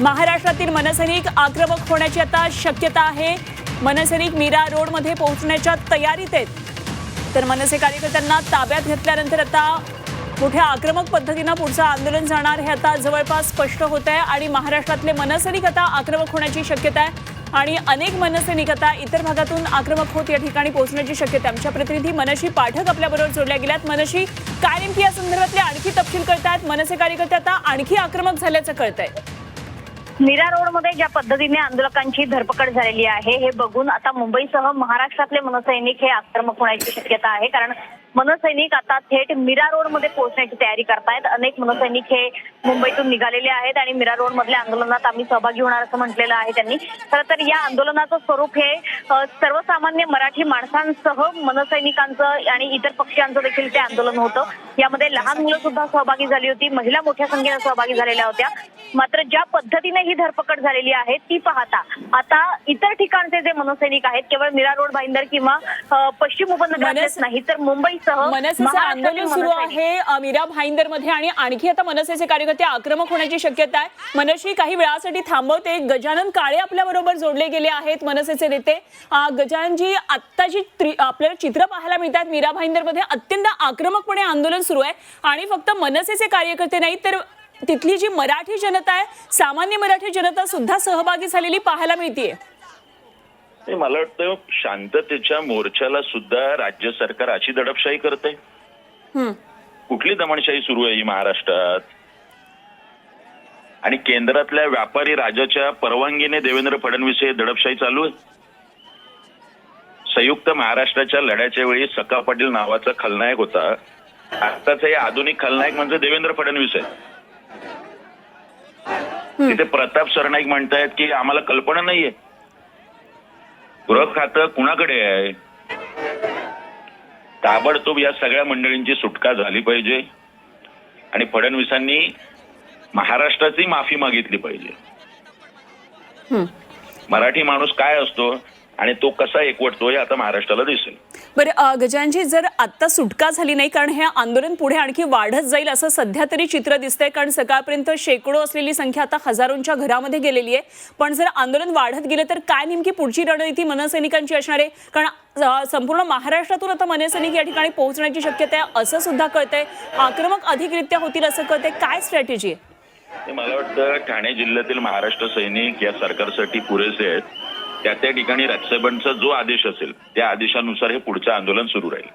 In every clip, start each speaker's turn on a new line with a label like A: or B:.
A: महाराष्ट्रातील मनसैनिक आक्रमक होण्याची आता शक्यता आहे. मनसैनिक मीरा रोडमध्ये पोहोचण्याच्या तयारीत आहेत. तर मनसे कार्यकर्त्यांना ताब्यात घेतल्यानंतर आता मोठ्या आक्रमक पद्धतीनं पुढचं आंदोलन जाणार हे आता जवळपास स्पष्ट होत आहे आणि महाराष्ट्रातले मनसैनिक आता आक्रमक होण्याची शक्यता आहे आणि अनेक मनसैनिक आता इतर भागातून आक्रमक होत या ठिकाणी पोहोचण्याची शक्यता आमच्या प्रतिनिधी मनशी पाठक आपल्याबरोबर जोडल्या गेल्यात. मनशी काय नेमकी या संदर्भातले आणखी तपशील कळतायत. मनसे कार्यकर्ते आता आणखी आक्रमक झाल्याचं कळतंय.
B: मीरा रोडमध्ये ज्या पद्धतीने आंदोलकांची धरपकड झालेली आहे हे बघून आता मुंबईसह महाराष्ट्रातले मनसैनिक हे आक्रमक होण्याची शक्यता आहे. कारण मनसैनिक आता थेट मीरा रोडमध्ये पोहोचण्याची तयारी करतायत. अनेक मनसैनिक हे मुंबईतून निघालेले आहेत आणि मीरा रोड मधल्या आंदोलनात आम्ही सहभागी होणार असं म्हटलेलं आहे त्यांनी. खरं तर या आंदोलनाचं स्वरूप हे सर्वसामान्य मराठी माणसांसह मनसैनिकांचं आणि इतर पक्षांचं देखील ते आंदोलन होतं. यामध्ये लहान मुलं सुद्धा सहभागी झाली होती. महिला मोठ्या संख्येनं सहभागी झालेल्या होत्या. मात्र ज्या पद्धतीने ही धरपकड झालेली आहे ती पाहता आता इतर ठिकाणचे जे मनसैनिक आहेत केवळ मीरा रोड भाईंदर किंवा पश्चिम उपनगरातलेच
A: मनस-
B: नाही तर मुंबईसह
A: मनसेचं आंदोलन सुरू आहे मीरा भाईंदरमध्ये आणि आणखी आता मनसेचे कार्यकर्ते आक्रमक होण्याची शक्यता आहे. मनशी काही वेळासाठी थांबवते गजानन काळे आपल्या बरोबर जोडले गेले आहेत मनसेचे नेते. गजाननजी आत्ता जी आपल्याला चित्र पाहायला मिळतात मीरा भाईंदरमध्ये अत्यंत आक्रमकपणे आंदोलन सुरू आहे. आणि फक्त मनसेचे कार्यकर्ते नाही तर तिथली जी मराठी जनता आहे सामान्य मराठी जनता सुद्धा सहभागी झालेली पाहायला मिळतीये.
C: मला वाटतं शांततेच्या मोर्चाला सुद्धा राज्य सरकार अशी दडपशाही करते. कुठली दमनशाही सुरू आहे ही महाराष्ट्रात? आणि केंद्रातल्या व्यापारी राजाच्या परवानगीने देवेंद्र फडणवीस हे दडपशाही चालू आहे? संयुक्त महाराष्ट्राच्या लढ्याच्या वेळी सका पाटील नावाचा खलनायक होता. आताचा हे आधुनिक खलनायक म्हणजे देवेंद्र फडणवीस आहे तिथे प्रताप सरनाईक म्हणतायत की आम्हाला कल्पना नाहीये. गृह खातं कुणाकडे आहे? ताबडतोब या सगळ्या मंडळींची सुटका झाली पाहिजे. आणि फडणवीसांनी महाराष्ट्राची माफी मागितली पाहिजे. मराठी माणूस काय असतो आणि तो कसा एकवटतो हे आता महाराष्ट्राला दिसेल.
A: बरं गजानजी जर आत्ता सुटका झाली नाही कारण हे आंदोलन पुढे आणखी वाढत जाईल असं सध्या तरी चित्र दिसतंय कारण सकाळपर्यंत शेकडो असलेली संख्या आता हजारोंच्या घरामध्ये गेलेली आहे. पण जर आंदोलन वाढत गेलं तर काय नेमकी पुढची रणनीती मनसैनिकांची असणार आहे? कारण संपूर्ण महाराष्ट्रातून आता मनसैनिक या ठिकाणी पोहोचण्याची शक्यता आहे असं सुद्धा कळतंय. आक्रमक अधिकरित्या होतील असं कळतंय. काय स्ट्रॅटेजी आहे?
C: मला वाटतं ठाणे जिल्ह्यातील महाराष्ट्र सैनिक या सरकारसाठी पुरेसे आहेत. त्या त्या ठिकाणी राज्यसभांचा जो आदेश असेल त्या आदेशानुसार हे पुढचं आंदोलन सुरू राहील.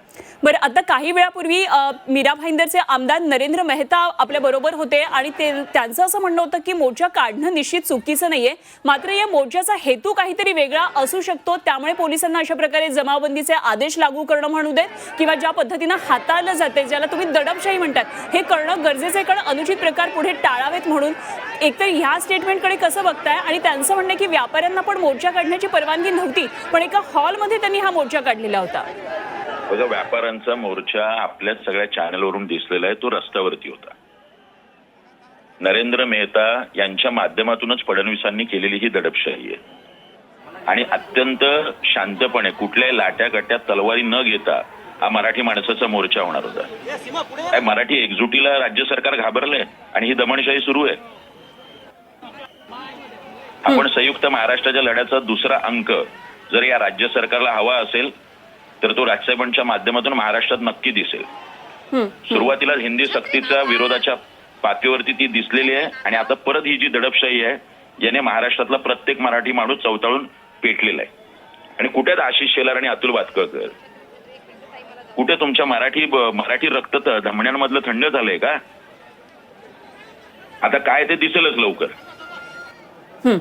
A: बरं आता काही वेळापूर्वी मीरा भाईंदरचे आमदार नरेंद्र मेहता आपल्या बरोबर होते आणि ते त्यांचं असं म्हणणं होतं की मोर्चा काढणं निश्चित चुकीचं नाहीये. मात्र या मोर्चाचा हेतू काहीतरी वेगळा असू शकतो. त्यामुळे पोलिसांना अशा प्रकारे जमावबंदीचे आदेश लागू करणं म्हणू देत किंवा ज्या पद्धतीनं हाताळलं जाते ज्याला तुम्ही दडपशाही म्हणतात हे करणं गरजेचं आहे. कारण अनुचित प्रकार पुढे टाळावेत म्हणून. एकतर ह्या स्टेटमेंटकडे कसं बघताय? आणि त्यांचं म्हणणं आहे की व्यापाऱ्यांना पण मोर्चा काढण्याची परवानगी नव्हती पण एका हॉलमध्ये त्यांनी हा मोर्चा काढलेला होता.
C: व्यापाऱ्यांचा मोर्चा आपल्याच सगळ्या चॅनलवरून दिसलेला आहे तो रस्त्यावरती होता. नरेंद्र मेहता यांच्या माध्यमातूनच फडणवीसांनी केलेली ही दडपशाही आहे. आणि अत्यंत शांतपणे कुठल्याही लाट्या कट्या तलवारी न घेता हा मराठी माणसाचा मोर्चा होणार होता. मराठी एकजुटीला राज्य सरकार घाबरलंय? आणि ही दमणशाही सुरू आहे? आपण संयुक्त महाराष्ट्राच्या लढ्याचा दुसरा अंक जर या राज्य सरकारला हवा असेल तर तो राज्यसभांच्या माध्यमातून महाराष्ट्रात नक्की दिसेल. सुरुवातीला हिंदी सक्तीच्या विरोधाच्या पातळीवरती ती दिसलेली आहे आणि आता परत ही जी दडपशाही आहे याने महाराष्ट्रातला प्रत्येक मराठी माणूस चवताळून पेटलेला आहे. आणि कुठे आशिष शेलार आणि अतुल भातकळकर कुठे तुमच्या मराठी मराठी रक्त धमन्यांमधलं थंड झालंय का? आता काय ते दिसेलच लवकर.
A: हं.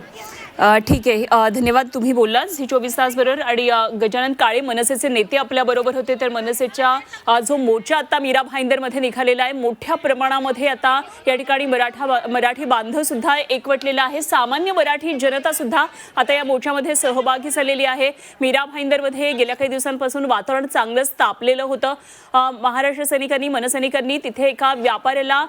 A: ठीक आहे. धन्यवाद तुम्ही बोललात. ही चोवीस तास बरोबर आणि गजानन काळे मनसेचे नेते आपल्या बरोबर होते. तर मनसेच्या जो मोर्चा आता मीरा भाईंदरमध्ये निघालेला आहे मोठ्या प्रमाणामध्ये आता या ठिकाणी मराठा मराठी बांधव सुद्धा एकवटलेला आहे. सामान्य मराठी जनता सुद्धा आता या मोर्चामध्ये सहभागी झालेली आहे. मीरा भाईंदरमध्ये गेल्या काही दिवसांपासून वातावरण चांगलंच तापलेलं होतं. महाराष्ट्र सैनिकांनी मनसैनिकांनी तिथे एका व्यापाऱ्याला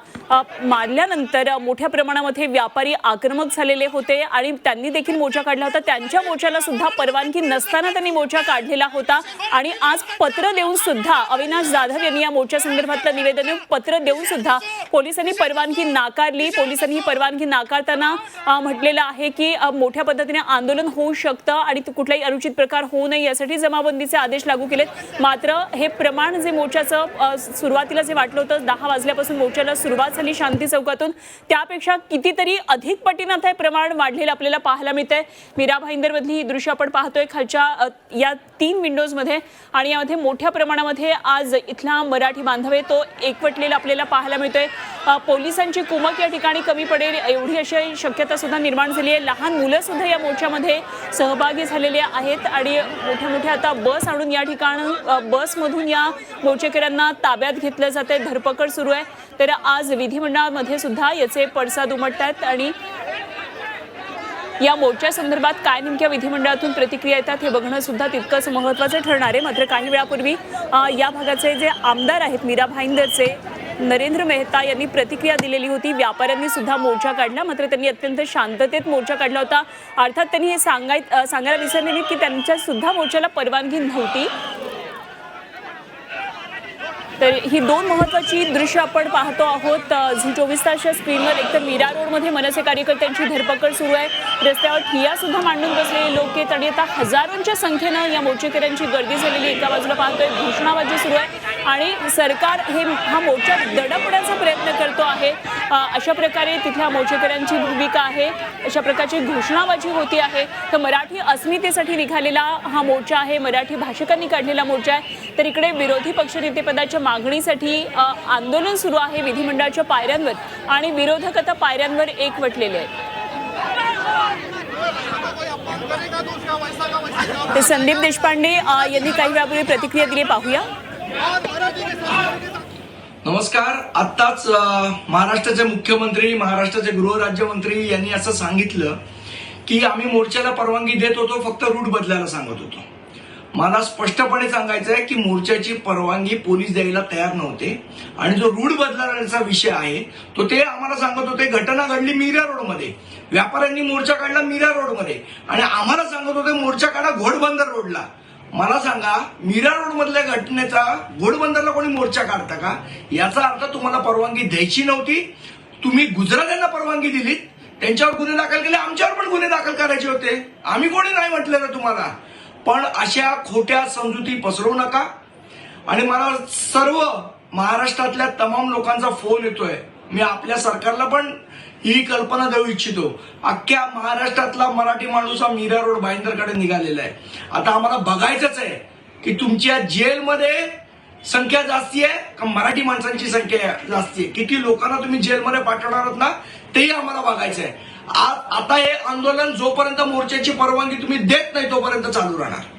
A: मारल्यानंतर मोठ्या प्रमाणामध्ये व्यापारी आक्रमक झालेले होते आणि त्यांनी देखील मोर्चा काढला होता. त्यांच्या मोर्चाला सुद्धा परवानगी नसताना त्यांनी मोर्चा काढलेला होता. आणि आज पत्र देऊन सुद्धा अविनाश जाधव यांनी या मोर्चा संदर्भातलं निवेदन देऊन पत्र देऊन सुद्धा पोलिसांनी परवानगी नाकारली. पोलिसांनी ही परवानगी नाकारताना म्हटलेलं आहे की मोठ्या पद्धतीने आंदोलन होऊ शकतं आणि कुठलाही अनुचित प्रकार होऊ नये यासाठी जमाबंदीचे आदेश लागू केलेत. मात्र हे प्रमाण जे मोर्चाचं सुरुवातीला जे वाटलं होतं दहा वाजल्यापासून मोर्चाला सुरुवात झाली शांती चौकातून. त्यापेक्षा कितीतरी अधिक पटीनं आता हे प्रमाण वाढलेलं आपल्याला पाहायला मिळतंय मीरा भाईंदरमधली ही दृश्य आपण पाहतोय. खालच्या या तीन विंडोजमध्ये आणि यामध्ये मोठ्या प्रमाणामध्ये आज इथला मराठी बांधव आहे. तो एकवटलेला आपल्याला पाहायला मिळतोय. पोलिसांची कुमक या ठिकाणी कमी पडेल एवढी अशी शक्यता सुद्धा निर्माण झाली आहे. लहान मुलं सुद्धा या मोर्चामध्ये सहभागी झालेले आहेत आणि मोठ्या मोठ्या आता बस आणून या ठिकाणी बसमधून या मोर्चेकऱ्यांना ताब्यात घेतलं जात आहे धरपकड सुरू आहे. तर आज विधिमंडळामध्ये सुद्धा याचे पडसाद उमटत आहेत आणि या मोर्चा संदर्भात काय नेमक्या विधिमंडळातून प्रतिक्रिया येतात हे बघणं सुद्धा तितकंच महत्त्वाचं ठरणार आहे. मात्र काही वेळापूर्वी या भागाचे जे आमदार आहेत मीरा भाईंदरचे नरेंद्र मेहता यांनी प्रतिक्रिया दिलेली होती. व्यापाऱ्यांनी सुद्धा मोर्चा काढला. मात्र त्यांनी अत्यंत शांततेत मोर्चा काढला होता. अर्थात त्यांनी हे सांगाय सांगायला विसरले की त्यांच्या सुद्धा मोर्चाला परवानगी नव्हती. तर ही दोन महत्वाची दृश्य आपण पाहतो आहोत. झी चोवीस तासच्या स्क्रीनवर एकतर मीरा रोडमध्ये मनसे कार्यकर्त्यांची धरपकड सुरू आहे. रस्त्यावर ठिया सुद्धा मांडून बसलेले लोक आहेत आणि आता हजारोंच्या संख्येनं या मोर्चेकऱ्यांची गर्दी झालेली एका बाजूला पाहतोय. घोषणाबाजी सुरू आहे आणि सरकार हे हा मोर्चा दडपण्याचा प्रयत्न करतो आहे. अशा प्रकारे तिथल्या मोर्चेकऱ्यांची भूमिका आहे. अशा प्रकारची घोषणाबाजी होती आहे. तर मराठी अस्मितेसाठी निघालेला हा मोर्चा आहे. मराठी भाषिकांनी काढलेला मोर्चा आहे. तर इकडे विरोधी पक्षनेतेपदाच्या मागणीसाठी आंदोलन सुरू आहे विधिमंडळाच्या पायऱ्यांवर आणि विरोधक आता पायऱ्यांवर एकवटलेले आहेत ते संदीप देशपांडे यांनी काही वेळापूर्वी प्रतिक्रिया दिली पाहूया.
D: नमस्कार. आत्ताच महाराष्ट्राचे मुख्यमंत्री महाराष्ट्राचे गृहराज्यमंत्री यांनी असं सांगितलं की आम्ही मोर्चाला परवानगी देत होतो फक्त रूट बदलायला सांगत होतो. मला स्पष्टपणे सांगायचं आहे की मोर्चाची परवानगी पोलीस द्यायला तयार नव्हते. आणि जो रूढ बदलण्याचा विषय आहे तो ते आम्हाला सांगत होते घटना घडली मीरा रोडमध्ये. व्यापाऱ्यांनी मोर्चा काढला मीरा रोडमध्ये. आणि आम्हाला सांगत होते मोर्चा काढा घोडबंदर रोडला. मला सांगा मीरा रोड मधल्या घटनेचा घोडबंदरला कोणी मोर्चा काढता का? याचा अर्थ तुम्हाला परवानगी द्यायची नव्हती. तुम्ही गुजरात्यांना परवानगी दिलीत. त्यांच्यावर गुन्हे दाखल केले आमच्यावर पण गुन्हे दाखल करायचे होते. आम्ही कोणी नाही म्हटलेलं तुम्हाला. पण अशा खोट्या समजुती पसरवू नका. आणि मला सर्व महाराष्ट्रातल्या तमाम लोकांचा फोन येतोय. मी आपल्या सरकारला पण ही कल्पना देऊ इच्छितो. अख्ख्या महाराष्ट्रातला मराठी माणूस हा मीरा रोड भाईंदरकडे निघालेला आहे. आता आम्हाला बघायचंच आहे की तुमच्या जेलमध्ये संख्या जास्ती आहे का मराठी माणसांची संख्या जास्ती आहे? किती लोकांना तुम्ही जेलमध्ये पाठवणार आहात ना? तेही आम्हाला बघायचं आहे आ- आता हे आंदोलन जोपर्यंत मोर्चाची परवानगी तुम्ही देत नाही तोपर्यंत चालू राहणार.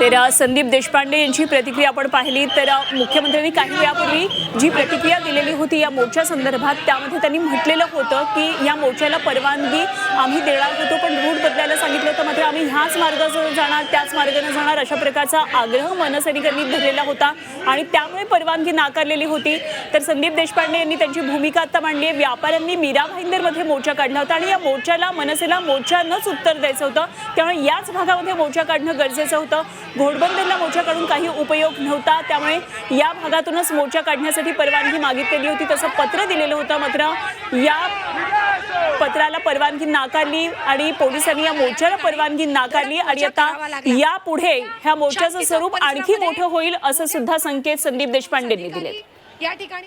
A: तर संदीप देशपांडे यांची प्रतिक्रिया आपण पाहिली. तर मुख्यमंत्र्यांनी काही वेळापूर्वी जी प्रतिक्रिया दिलेली होती या मोर्चा संदर्भात त्यामध्ये त्यांनी म्हटलेलं होतं की या मोर्चाला परवानगी आम्ही देणार होतो पण रूट बदलायला सांगितलं होतं. मात्र आम्ही ह्याच मार्गाने जाणार त्याच मार्गाने जाणार अशा प्रकारचा आग्रह मनसैनिकांनी धरलेला होता आणि त्यामुळे परवानगी नाकारलेली होती. तर संदीप देशपांडे यांनी त्यांची भूमिका आता मांडली आहे. व्यापाऱ्यांनी मीरा भाईंदरमध्ये मोर्चा काढला होता आणि या मोर्चाला मनसेला मोर्चानंच उत्तर द्यायचं होतं. त्यामुळे याच भागामध्ये मोर्चा काढणं गरजेचं होतं. घोडबंदरला मोर्चा काढून काही उपयोग नव्हता. त्यामुळे या भागातूनच मोर्चा काढण्यासाठी परवानगी मागितलेली होती. तसं पत्र दिलेलं होतं मात्र या पत्राला परवानगी नाकारली आणि पोलिसांनी या मोर्चाला परवानगी नाकारली आणि आता यापुढे ह्या मोर्चाचं स्वरूप आणखी मोठं होईल असं सुद्धा संकेत संदीप देशपांडेंनी दिले
E: या ठिकाणी